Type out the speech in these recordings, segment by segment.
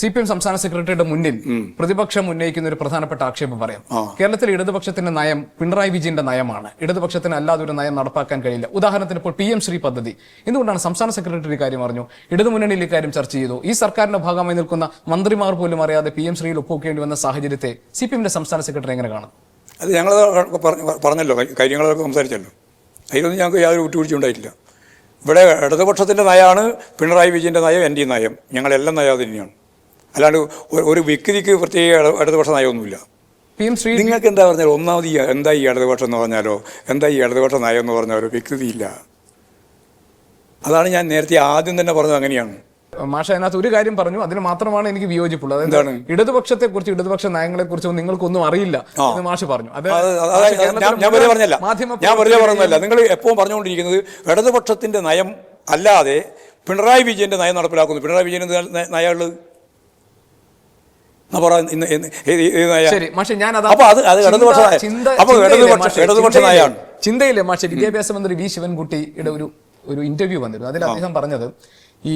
C P M സംസ്ഥാന സെക്രട്ടറിയുടെ മുന്നിൽ പ്രതിപക്ഷം ഉന്നയിക്കുന്ന ഒരു പ്രധാനപ്പെട്ട ആക്ഷേപം പറയാം. കേരളത്തിലെ ഇടതുപക്ഷത്തിന്റെ നയം പിണറായി വിജയന്റെ നയമാണ്. ഇടതുപക്ഷത്തിന് അല്ലാതെ ഒരു നയം നടപ്പാക്കാൻ കഴിയില്ല. ഉദാഹരണത്തിന് ഇപ്പോൾ പി എം ശ്രീ പദ്ധതി. എന്തുകൊണ്ടാണ് സംസ്ഥാന സെക്രട്ടറി കാര്യം അറിഞ്ഞു? ഇടതുമുന്നണിയിൽ ഇക്കാര്യം ചർച്ച ചെയ്തു. ഈ സർക്കാരിന്റെ ഭാഗമായി നിൽക്കുന്ന മന്ത്രിമാർ പോലും അറിയാതെ പി എം ശ്രീയിൽ ഒപ്പുവെക്കേണ്ടി വന്ന സാഹചര്യത്തെ സി പി എമ്മിന്റെ സംസ്ഥാന സെക്രട്ടറി എങ്ങനെ കാണും? അത് ഞങ്ങൾ പറഞ്ഞല്ലോ. കാര്യങ്ങളൊക്കെ സംസാരിച്ചല്ലോ. അതിലൊന്നും ഞങ്ങൾക്ക് യാതൊരു വിട്ടുവീഴ്ചയുണ്ടായിട്ടില്ല ഇവിടെ ഇടതുപക്ഷത്തിന്റെ നയമാണ് പിണറായി വിജയന്റെ നയം എന്റെ നയം. ഞങ്ങളെല്ലാം നയം തന്നെയാണ് അല്ലാണ്ട് ഒരു- ഒരു വ്യക്തിക്ക് പ്രത്യേക ഇട- ഇടതുപക്ഷ നയമൊന്നുമില്ല പി എം ശ്രീ നിങ്ങൾക്ക് എന്താ പറഞ്ഞാൽ ഒന്നാമത് ഈ എന്താ ഈ ഇടതുപക്ഷം എന്ന് പറഞ്ഞാലോ എന്താ ഈ ഇടതുപക്ഷ നയം എന്ന് പറഞ്ഞാലോ വ്യക്തിയില്ല. അതാണ് ഞാൻ നേരത്തെ ആദ്യം തന്നെ പറഞ്ഞത് അങ്ങനെയാണ്. മാഷ അതിനകത്ത് ഒരു കാര്യം പറഞ്ഞു അതിന് മാത്രമാണ് എനിക്ക് വിയോജിപ്പുള്ളത്. എന്താണ്? ഇടതുപക്ഷത്തെ കുറിച്ച് ഇടതുപക്ഷ നയങ്ങളെ കുറിച്ചൊന്നും നിങ്ങൾക്കൊന്നും അറിയില്ല എന്ന് മാഷ് പറഞ്ഞു. അത് ഞാൻ വെറുതെ പറഞ്ഞല്ല. ഞാൻ വെറുതെ പറഞ്ഞല്ല. നിങ്ങൾ എപ്പോഴും പറഞ്ഞുകൊണ്ടിരിക്കുന്നത് ഇടതുപക്ഷത്തിന്റെ നയം അല്ലാതെ പിണറായി വിജയന്റെ നയം നടപ്പിലാക്കുന്നു. പിണറായി വിജയന്റെ നയമുള്ളത് ചിന്തയിലെ മാഷെ, വിദ്യാഭ്യാസ മന്ത്രി വി. ശിവൻകുട്ടിയുടെ ഒരു ഒരു ഇന്റർവ്യൂ വന്നിരുന്നു. അതിൽ അദ്ദേഹം പറഞ്ഞത് ഈ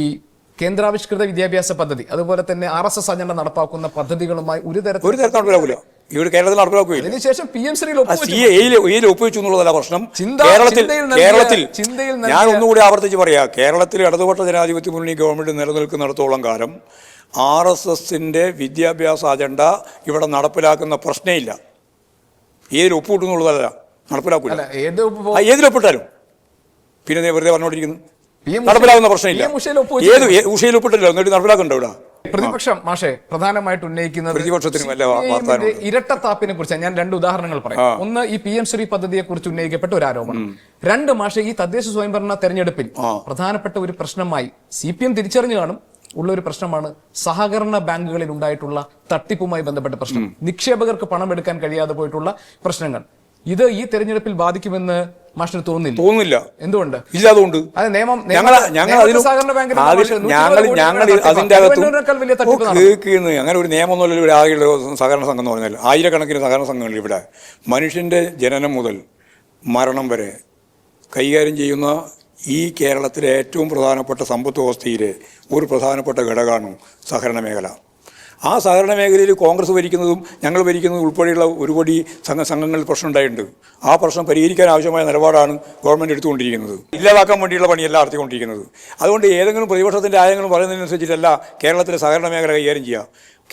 കേന്ദ്രാവിഷ്കൃത വിദ്യാഭ്യാസ പദ്ധതി അതുപോലെ തന്നെ ആർ എസ് എസ് അജണ്ട നടപ്പാക്കുന്ന പദ്ധതികളുമായി ഒരു തരത്തിൽ ഒരു തരത്തിൽ നടപ്പിലാക്കൂല. ഇവിടെ കേരളത്തിൽ നടപ്പിലാക്കുകയില്ല അതിനുശേഷം പി എം ശ്രീയിൽ ആ ഒപ്പുവെച്ചു. എയിൽ എയിൽ ഒപ്പുവെച്ചു എന്നുള്ളതല്ല പ്രശ്നം. കേരളത്തിൽ കേരളത്തിൽ ഞാൻ ഒന്നുകൂടി ആവർത്തിച്ച് പറയാ. കേരളത്തിൽ ഇടതുപക്ഷ ജനാധിപത്യ മുന്നണി ഗവൺമെന്റ് നിലനിൽക്കുന്നിടത്തോളം കാലം ആർ എസ് എസിന്റെ വിദ്യാഭ്യാസ അജണ്ട ഇവിടെ നടപ്പിലാക്കുന്ന പ്രശ്നമില്ല ഏതിൽ ഒപ്പിട്ടുന്നുള്ളതല്ല നടപ്പിലാക്കൂല. ഏതിലൊപ്പിട്ടാലും പിന്നെ വെറുതെ പറഞ്ഞുകൊണ്ടിരിക്കുന്നു നടപ്പിലാകുന്ന പ്രശ്നമില്ല. ഏത് ഉഷയിൽ ഒപ്പിട്ടല്ലോ എന്നിട്ട് നടപ്പിലാക്കണ്ടോ ഇവിടെ? പ്രതിപക്ഷം മാഷെ പ്രധാനമായിട്ട് ഉന്നയിക്കുന്നത് ഇരട്ടത്താപ്പിനെ കുറിച്ച് ഞാൻ രണ്ട് ഉദാഹരണങ്ങൾ പറയാം. ഒന്ന് ഈ പി എം ശ്രീ പദ്ധതിയെ കുറിച്ച് ഉന്നയിക്കപ്പെട്ട ഒരു ആരോപണം. രണ്ട് മാഷെ ഈ തദ്ദേശ സ്വയംഭരണ തെരഞ്ഞെടുപ്പിൽ പ്രധാനപ്പെട്ട ഒരു പ്രശ്നമായി സി പി എം തിരിച്ചറിഞ്ഞു കാണും. ഉള്ള ഒരു പ്രശ്നമാണ് സഹകരണ ബാങ്കുകളിൽ ഉണ്ടായിട്ടുള്ള തട്ടിപ്പുമായി ബന്ധപ്പെട്ട പ്രശ്നം. നിക്ഷേപകർക്ക് പണം എടുക്കാൻ കഴിയാതെ പോയിട്ടുള്ള പ്രശ്നങ്ങൾ. ഇത് ഈ തെരഞ്ഞെടുപ്പിൽ ബാധിക്കുമെന്ന് മാഷിന് തോന്നില്ല തോന്നില്ല എന്തുകൊണ്ട്? ഇല്ലാതുകൊണ്ട്. അത് നിയമം ഞങ്ങൾ ഞങ്ങൾ സഹകരണ അതിന്റെ അകത്തും അങ്ങനെ ഒരു നിയമമൊന്നുമല്ല ഇവിടെ ആകെയുള്ള സഹകരണ സംഘം എന്ന് പറഞ്ഞാൽ ആയിരക്കണക്കിന് സഹകരണ സംഘങ്ങൾ ഇവിടെ മനുഷ്യന്റെ ജനനം മുതൽ മരണം വരെ കൈകാര്യം ചെയ്യുന്ന ഈ കേരളത്തിലെ ഏറ്റവും പ്രധാനപ്പെട്ട സമ്പത്ത് വ്യവസ്ഥയിൽ ഒരു പ്രധാനപ്പെട്ട ഘടകമാണ് സഹകരണ മേഖല. ആ സഹകരണ മേഖലയിൽ കോൺഗ്രസ് ഭരിക്കുന്നതും ഞങ്ങൾ ഭരിക്കുന്നതും ഉൾപ്പെടെയുള്ള ഒരുപടി സംഘ സംഘങ്ങളിൽ പ്രശ്നമുണ്ടായിട്ടുണ്ട് ആ പ്രശ്നം പരിഹരിക്കാൻ ആവശ്യമായ നിലപാടാണ് ഗവൺമെന്റ് എടുത്തുകൊണ്ടിരിക്കുന്നത്. ഇല്ലാതാക്കാൻ വേണ്ടിയുള്ള പണിയല്ല നടത്തിക്കൊണ്ടിരിക്കുന്നത്. അതുകൊണ്ട് ഏതെങ്കിലും പ്രതിപക്ഷത്തിന്റെ ആരെങ്കിലും പറയുന്നതിനനുസരിച്ചിട്ടല്ല കേരളത്തിലെ സഹകരണ മേഖല കൈകാര്യം ചെയ്യുക.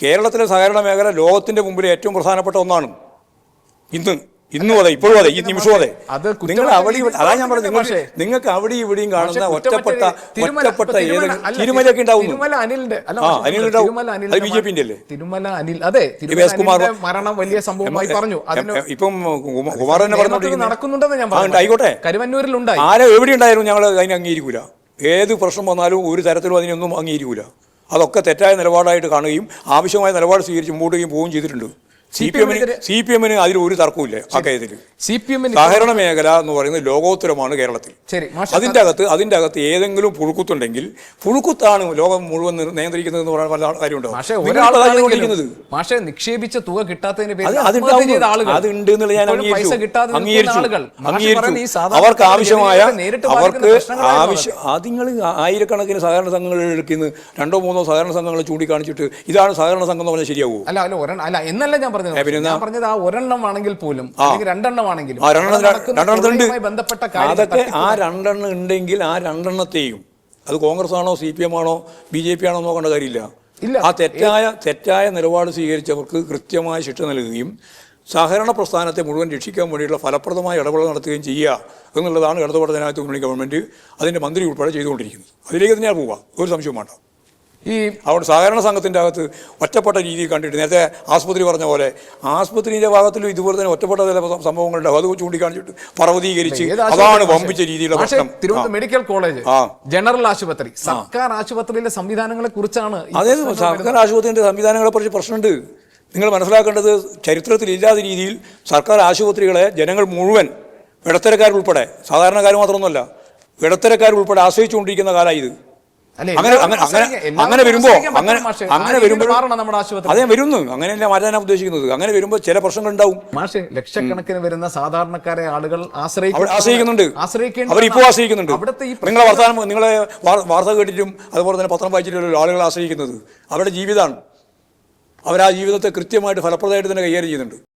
കേരളത്തിലെ സഹകരണ മേഖല ലോകത്തിന്റെ മുമ്പിൽ ഏറ്റവും പ്രധാനപ്പെട്ട ഒന്നാണ്. ഇന്ന് ഇന്നും അതെ ഇപ്പോഴും അതെ ഈ നിമിഷവും അതെ. നിങ്ങൾ അവിടെ അതാ ഞാൻ പറഞ്ഞു നിങ്ങൾക്ക് അവിടെ ഇവിടെയും കാണുന്ന ഒറ്റപ്പെട്ട ഒറ്റപ്പെട്ട തിരുമലൊക്കെ ഉണ്ടാവും. തിരുമല അത് അനിലിന്റെ BJP ന്റെ അല്ലേ? തിരുമല അനിൽ അതെ കുമാർ മരണം വലിയ സംഭവമായി പറഞ്ഞു ഇപ്പം കുമാർ തന്നെ നടക്കുന്നുണ്ടെന്ന് ഞാൻ പറഞ്ഞു ആയിക്കോട്ടെ കരുവന്നൂരിൽ ഉണ്ടായി. ആരെ എവിടെ ഉണ്ടായിരുന്നു ഞങ്ങൾ അതിനെ അംഗീകരിക്കൂല. ഏത് പ്രശ്നം വന്നാലും ഒരു തരത്തിലും അതിനൊന്നും അംഗീകരിക്കൂല. അതൊക്കെ തെറ്റായ നിലപാടായിട്ട് കാണുകയും ആവശ്യമായ നിലപാട് സ്വീകരിച്ച് മുമ്പോട്ട് പോവുകയും ചെയ്തിട്ടുണ്ട്. സി പി എമ്മിന് സി പി എമ്മിന് അതിൽ ഒരു തർക്കമില്ല ആ കാര്യത്തിൽ സി പി എമ്മിന് സഹകരണ മേഖല എന്ന് പറയുന്നത് ലോകോത്തരമാണ് കേരളത്തിൽ. ശരി അതിന്റെ അകത്ത് അതിന്റെ അകത്ത് ഏതെങ്കിലും പുഴുക്കുത്തുണ്ടെങ്കിൽ പുഴുക്കുത്താണ് ലോകം മുഴുവൻ നിയന്ത്രിക്കുന്നത് എന്ന് പറയാൻ വല്ല കാര്യമുണ്ടോ? കൊണ്ടിരിക്കുന്നത്. നിക്ഷേപിച്ച തുക കിട്ടാത്തതിന് അതുണ്ട് അവർക്ക് ആവശ്യമായ അവർക്ക് ആവശ്യം നിങ്ങൾ ആയിരക്കണക്കിന് സഹകരണ സംഘങ്ങൾ എടുക്കുന്ന. രണ്ടോ മൂന്നോ സഹകരണ സംഘങ്ങൾ ചൂണ്ടിക്കാണിച്ചിട്ട് ഇതാണ് സഹകരണ സംഘം എന്ന് പറഞ്ഞാൽ ശരിയാവുമോ അല്ല അല്ല ഒരെണ്ണം അല്ല എന്നല്ല ഞാൻ പറഞ്ഞത്. ഞാൻ പറഞ്ഞത് ആ ഒരെണ്ണം ആണെങ്കിൽ പോലും രണ്ടെണ്ണം ആണെങ്കിലും ബന്ധപ്പെട്ട അതൊക്കെ ആ രണ്ടെണ്ണം ഉണ്ടെങ്കിൽ ആ രണ്ടെണ്ണത്തെയും അത് കോൺഗ്രസ് ആണോ സി പി എം ആണോ ബി ജെ പി ആണോ നോക്കേണ്ട കാര്യമില്ല. ആ തെറ്റായ തെറ്റായ നിലപാട് സ്വീകരിച്ചവർക്ക് കൃത്യമായ ശിക്ഷ നൽകുകയും സഹകരണ പ്രസ്ഥാനത്തെ മുഴുവൻ രക്ഷിക്കാൻ വേണ്ടിയിട്ടുള്ള ഫലപ്രദമായ ഇടപെടൽ നടത്തുകയും ചെയ്യുക എന്നുള്ളതാണ് ഇടതുപടത്തിനകത്ത് ജനാധിപത്യ മുന്നണി ഗവൺമെന്റ് അതിന്റെ മന്ത്രി ഉൾപ്പെടെ ചെയ്തുകൊണ്ടിരിക്കുന്നത്. അതിലേക്ക് തന്നെയാണ് പോവുക ഒരു സംശയവും വേണ്ട. ഈ അവിടെ സഹകരണ സംഘത്തിന്റെ അകത്ത് ഒറ്റപ്പെട്ട രീതി കണ്ടിട്ട് നേരത്തെ ആസ്പത്രി പറഞ്ഞ പോലെ ആസ്പത്രിയുടെ ഭാഗത്തിലും ഇതുപോലെ തന്നെ ഒറ്റപ്പെട്ട ചില സംഭവങ്ങളുണ്ടാവും അത് ചൂണ്ടിക്കാണിച്ചിട്ട് പർവതീകരിച്ച് അതാണ് വമ്പിച്ച രീതിയിലുള്ള പ്രശ്നം. തിരുവനന്തപുരം മെഡിക്കൽ കോളേജ് ജനറൽ ആശുപത്രി. സർക്കാർ ആശുപത്രിയിലെ സംവിധാനങ്ങളെ കുറിച്ചാണ് അതെ സർക്കാർ ആശുപത്രിയുടെ സംവിധാനങ്ങളെ കുറിച്ച് പ്രശ്നമുണ്ട്. നിങ്ങൾ മനസ്സിലാക്കേണ്ടത് ചരിത്രത്തിൽ ഇല്ലാത്ത രീതിയിൽ സർക്കാർ ആശുപത്രികളെ ജനങ്ങൾ മുഴുവൻ ഇടത്തരക്കാരുൾപ്പെടെ സാധാരണക്കാർ മാത്രമൊന്നുമല്ല ഇടത്തരക്കാരുൾപ്പെടെ ആശ്രയിച്ചുകൊണ്ടിരിക്കുന്ന കാലമാണ് ഇത് അങ്ങനെ വരുമ്പോ അങ്ങനെ അങ്ങനെ വരുമ്പോൾ അതേ വരുന്നു. അങ്ങനെയല്ല മാറ്റാനാണ് ഉദ്ദേശിക്കുന്നത്. അങ്ങനെ വരുമ്പോൾ ചില പ്രശ്നങ്ങൾ ഉണ്ടാവും മാഷെ ലക്ഷക്കണക്കിന് വരുന്ന സാധാരണക്കാരെ ആളുകൾ ആശ്രയിക്കുന്നുണ്ട്. അവർ അവരിപ്പോൾ ആശ്രയിക്കുന്നുണ്ട്. നിങ്ങളെ വർത്തമാനം നിങ്ങളെ വാർത്ത കേട്ടിട്ടും അതുപോലെ തന്നെ പത്രം വായിച്ചിട്ടുള്ള ആളുകൾ ആശ്രയിക്കുന്നത്. അവരുടെ ജീവിതമാണ്. അവർ ആ ജീവിതത്തെ കൃത്യമായിട്ട് ഫലപ്രദമായിട്ട് തന്നെ കൈകാര്യം ചെയ്യുന്നുണ്ട്.